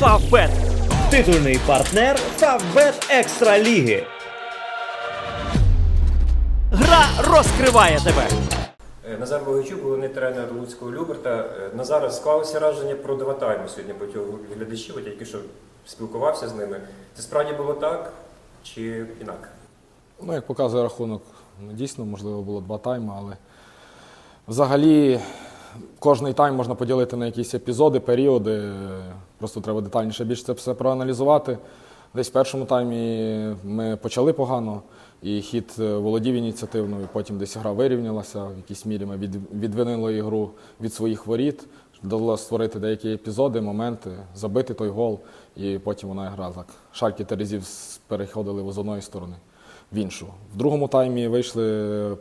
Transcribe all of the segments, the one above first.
Фавбет. Титульний партнер Фавбет Екстра Ліги. Гра розкриває тебе. Е, Назар Богачук, головний тренер Луцького Люберта. Е, Назар, склалося враження про два тайми сьогодні багатьох глядачів, от я тільки що спілкувався з ними. Це справді було так чи інак? Ну, як показує рахунок, дійсно, можливо, було два тайми, але взагалі кожний тайм можна поділити на якісь епізоди, періоди. Просто треба детальніше більше це все проаналізувати. Десь в першому таймі ми почали погано, і хід е, володів ініціативно, і потім десь гра вирівнялася. В якійсь мірі ми відвинили ігру від своїх воріт, вдалося створити деякі епізоди, моменти, забити той гол, і потім вона гра так. Шальки Терезів переходили з одної сторони в іншу. В другому таймі вийшли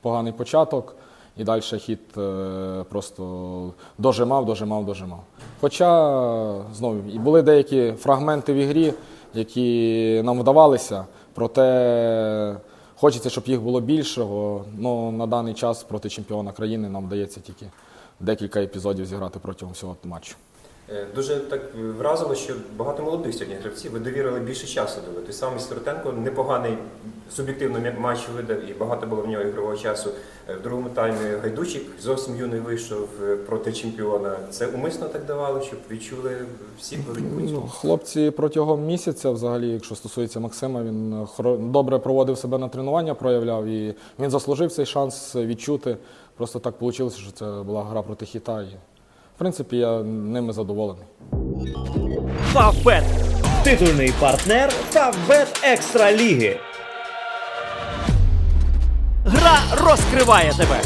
поганий початок, і далі хід е, просто дожимав, дожимав, дожимав. Хоча знову і були деякі фрагменти в ігрі, які нам вдавалися, проте хочеться, щоб їх було більшого. Ну на даний час проти чемпіона країни нам вдається тільки декілька епізодів зіграти протягом всього матчу. Е, Дуже так вразило, що багато молодих сьогодні гравців ви довірили більше часу дали. Той самий Сиротенко непоганий суб'єктивно матч видав і багато було в нього ігрового часу. Е, В другому таймі Гайдучик зовсім юний вийшов е, проти чемпіона. Це умисно так давали, щоб відчули всі боротьбу. Ну, хлопці протягом місяця, взагалі, якщо стосується Максима, він добре проводив себе на тренування, проявляв і він заслужив цей шанс відчути. Просто так вийшло, що це була гра проти хіта. Принципі, я ними задоволений. Фавбет. Титульний партнер Фавбет Екстра Ліги. Гра розкриває тебе.